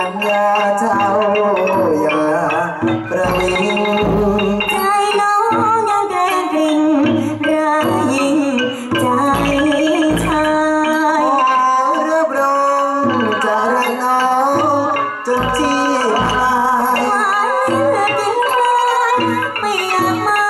កញ្ញាចៅយ៉ាប្រវីចៃឡងញ៉ាំតែវិញរាយីចៃឆាយរើប្រងចរណោចន្ទីអាយមិនគិតខ្លាចមិនយ៉ាងមក